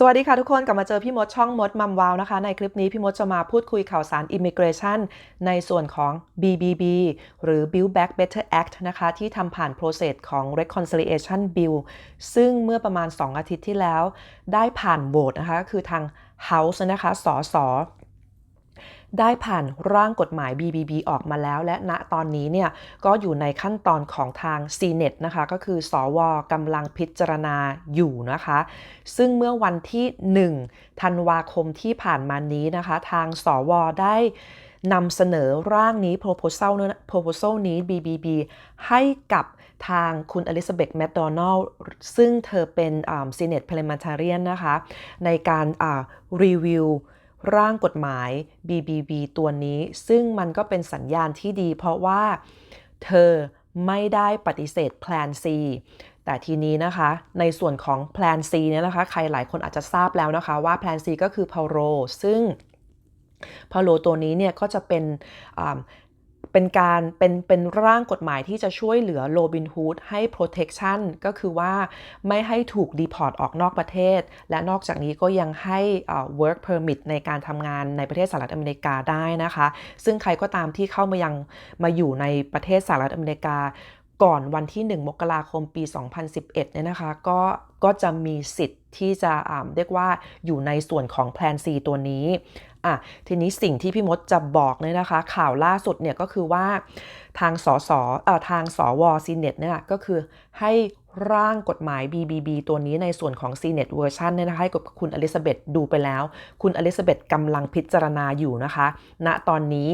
สวัสดีค่ะทุกคนกลับมาเจอพี่มดช่องมดมัมวาวนะคะ ในคลิปนี้พี่มดจะมาพูดคุยข่าวสาร Immigration ในส่วนของ BBB หรือ Build Back Better Act นะคะ ที่ทำผ่าน process ของ Reconciliation Bill ซึ่งเมื่อประมาณ 2 อาทิตย์ที่แล้ว ได้ผ่านโหวตนะคะ คือทาง House นะคะสส ได้ผ่านร่างกฎหมาย BBB ออกมาแล้ว และณตอนนี้เนี่ยก็อยู่ในขั้นตอนของทาง c n e t นะคะก็คือสอวกำลังพิจารณาอยู่นะคะ ซึ่งเมื่อวันที่ 1 ธันวาคมที่ผ่านมานี้นะคะ ทางสวได้นำเสนอร่างนี้ proposal นี้ proposal นี้ BBB ให้กับทางคุณอลิซาเบธแมคโดนัลล์ซึ่งเธอเป็นซีเนตเพาร์เม n น a r i a n นะคะ ในการรีวิว ร่างกฎหมาย BBB ตัวนี้ ซึ่งมันก็เป็นสัญญาณที่ดี เพราะว่าเธอไม่ได้ปฏิเสธแพลน C แต่ทีนี้นะคะในส่วนของแพลน C เนี่ยนะคะ ใครหลายคนอาจจะทราบแล้วนะคะว่าแพลน C ก็คือพาโรซึ่งพาโรตัวนี้เนี่ยก็จะเป็น เป็นการเป็นเป็นร่างกฎหมายที่จะช่วยเหลือโรบินฮูดให้ protection ก็คือว่าไม่ให้ถูกดีพอร์ตออกนอกประเทศ และนอกจากนี้ก็ยังให้ work permit ในการทำงานในประเทศสหรัฐอเมริกาได้นะคะ ซึ่งใครก็ตามที่เข้ามายังมาอยู่ในประเทศสหรัฐอเมริกา ก่อนวันที่ 1 มกราคมปี 2011 เนี่ยนะคะก็ก็จะมีสิทธิ์ที่จะเรียกว่าอยู่ในส่วนของแพลน C ตัวนี้อะทีนี้สิ่งที่พี่มดจะบอกเนี่ยนะคะ ข่าวล่าสุดเนี่ยก็คือว่าทางสสเอ่อทางสวซีเนตเนี่ยก็คือให้ร่างกฎหมาย BBB ตัวนี้ในส่วนของ c n e t เวอร์ชันเนี่ยนะคะให้กับคุณอลิซาเบธดูไปแล้ว คุณอลิซาเบธกำลังพิจารณาอยู่นะคะ ณตอนนี้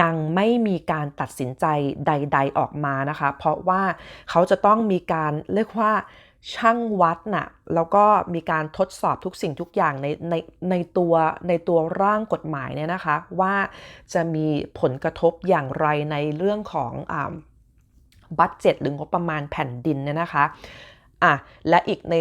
ยังไม่มีการตัดสินใจใด ๆออกมานะคะ เพราะว่าเขาจะต้องมีการเรียกว่าช่างวัดนะ่ะแล้วก็มีการทดสอบทุกสิ่งทุกอย่างในในในตัวในตัวร่างกฎหมายเนี่ยนะคะ ว่าจะมีผลกระทบอย่างไรในเรื่องของอบัตเจ็ตหรืองบประมาณแผ่นดินเนี่ยนะคะ อะและอีกใน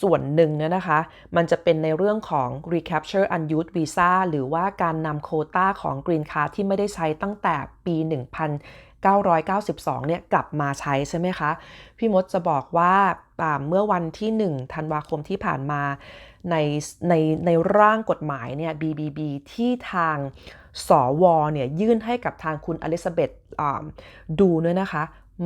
ส่วนหนึ่งเนี่ยนะคะ มันจะเป็นในเรื่องของ recapture unused visa หรือว่าการนำโคต้าของ green card ที่ไม่ได้ใช้ตั้งแต่ปี 1992 เนี่ยกลับมาใช้ใช่ไหมคะ พี่มดจะบอกว่าเมื่อวันที่ 1 ธันวาคมที่ผ่านมาในในในร่างกฎหมายเนี่ย BBB ที่ทางสวเนี่ยยื่นให้กับทางคุณอลิซาเบธดูเนี่ยนะคะ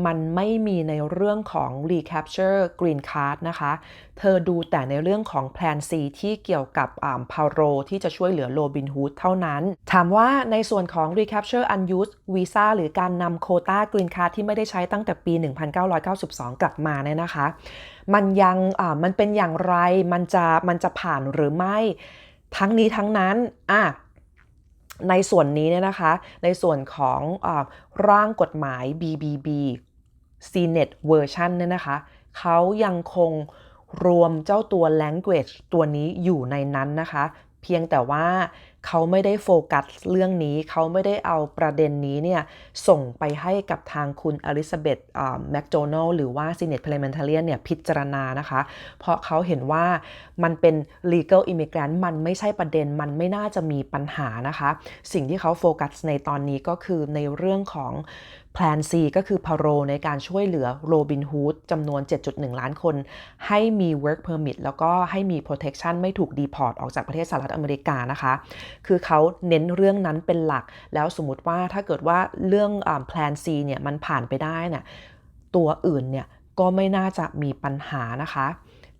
มันไม่มีในเรื่องของ recapture green card นะคะ เธอดูแต่ในเรื่องของ plan C ที่เกี่ยวกับพาโรที่จะช่วยเหลือโรบินฮูดเท่านั้น ถามว่าในส่วนของ recapture unused visa หรือการนำโคต้า green card ที่ไม่ได้ใช้ตั้งแต่ปี 1992 กลับมาเนี่ยนะคะ มันยังมันเป็นอย่างไร มันจะมันจะผ่านหรือไม่ ทั้งนี้ทั้งนั้นอะ ในส่วนนี้เนี่ยนะคะ ในส่วนของอร่างกฎหมาย BBB CNET เวอร์ชันเนี่ยนะคะ เขายังคงรวมเจ้าตัว language ตัวนี้อยู่ในนั้นนะคะ เพียงแต่ว่า เขาไม่ได้โฟกัสเรื่องนี้ เขาไม่ได้เอาประเด็นนี้เนี่ยส่งไปให้กับทางคุณอลิซาเบธแมคโดนัลหรือว่าซีเนตพาร์เมนเทเรียนเนี่ยพิจารณานะคะ เพราะเขาเห็นว่ามันเป็น legal immigrant มันไม่ใช่ประเด็นมันไม่น่าจะมีปัญหานะคะ สิ่งที่เขาโฟกัสในตอนนี้ก็คือในเรื่องของแพลน C ก็คือพาโรในการช่วยเหลือโรบินฮูดจำนวน 7.1 ล้านคน ให้มี work permit แล้วก็ให้มี protection ไม่ถูกดีพอร์ตออกจากประเทศสหรัฐอเมริกานะคะคือเขาเน้นเรื่องนั้นเป็นหลัก แล้วสมมติว่าถ้าเกิดว่าเรื่องแพลน C เนี่ยมันผ่านไปได้เนี่ยตัวอื่นเนี่ยก็ไม่น่าจะมีปัญหานะคะ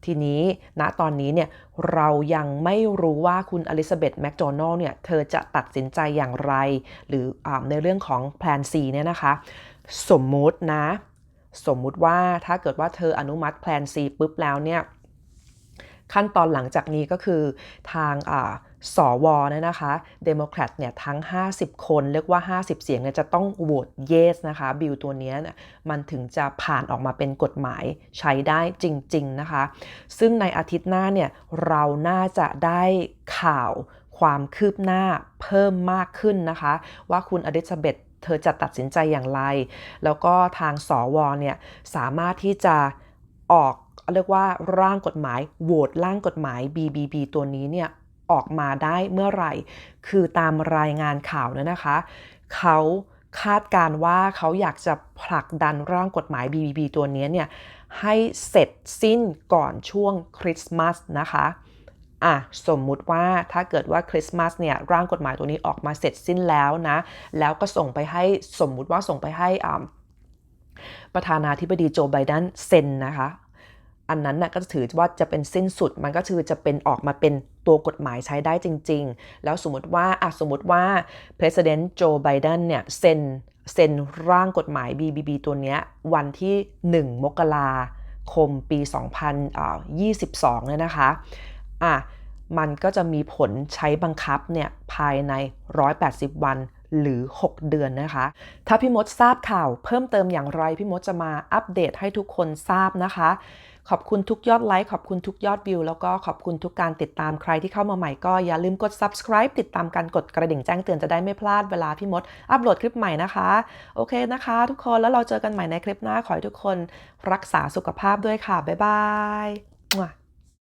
ทีนี้ณตอนนี้เนี่ยเรายังไม่รู้ว่าคุณอลิซาเบธแมคโดนัลล์เนี่ยเธอจะตัดสินใจอย่างไร หรืออในเรื่องของแพลน C เนี่ยนะคะ สมมุตินะ สมมุติว่าถ้าเกิดว่าเธออนุมัติแพลน C ปุ๊บแล้วเนี่ยขั้นตอนหลังจากนี้ก็คือทาง สวเนี่ยนะคะเดโมแครตเนี่ยทั้ง 50 คนเรียกว่า 50 เสียงเนี่ยจะต้องโหวต yes นะคะ บิลตัวนี้เนี่ยมันถึงจะผ่านออกมาเป็นกฎหมายใช้ได้จริง ๆ นะคะ ซึ่งในอาทิตย์หน้าเนี่ยเราน่าจะได้ข่าวความคืบหน้าเพิ่มมากขึ้นนะคะ ว่าคุณอดิซาเบธเธอจะตัดสินใจอย่างไร แล้วก็ทางสวเนี่ยสามารถที่จะออกเรียกว่าร่างกฎหมายโหวตร่างกฎหมาย BBB ตัวนี้เนี่ย ออกมาได้เมื่อไหร่ คือตามรายงานข่าวเนี่ยนะคะ เขาคาดการว่าเขาอยากจะผลักดันร่างกฎหมาย BBB ตัวนี้เนี่ยให้เสร็จสิ้นก่อนช่วงคริสต์มาสนะคะอะสมมุติว่าถ้าเกิดว่าคริสต์มาสเนี่ยร่างกฎหมายตัวนี้ออกมาเสร็จสิ้นแล้วนะ แล้วก็ส่งไปให้สมมุติว่าส่งไปให้ประธานาธิบดีโจไบเดนเซ็นนะคะ อันนั้นน่ะก็จะถือว่าจะเป็นสิ้นสุดมันก็คือจะเป็นออกมาเป็นตัวกฎหมายใช้ได้จริง ๆ แล้วสมมติว่าอะสมมติว่า President Joe Biden เนี่ยเซ็นเซ็นร่างกฎหมาย BBB ตัวเนี้ยวันที่ 1 มกราคมปี 2022เนี่ยนะคะอะมันก็จะมีผลใช้บังคับเนี่ยภายใน 180 วันหรือ 6 เดือนนะคะ ถ้าพี่มดทราบข่าวเพิ่มเติมอย่างไร พี่มดจะมาอัปเดตให้ทุกคนทราบนะคะ ขอบคุณทุกยอดไลค์ขอบคุณทุกยอดวิวแล้วก็ขอบคุณทุกการติดตามใครที่เข้ามาใหม่ก็อย่าลืมกด subscribe ติดตามการกดกระดิ่งแจ้งเตือนจะได้ไม่พลาดเวลาพี่มด อัปโหลดคลิปใหม่นะคะ โอเคนะคะ ทุกคนแล้วเราเจอกันใหม่ในคลิปหน้าขอให้ทุกคนรักษาสุขภาพด้วยค่ะบ๊ายบาย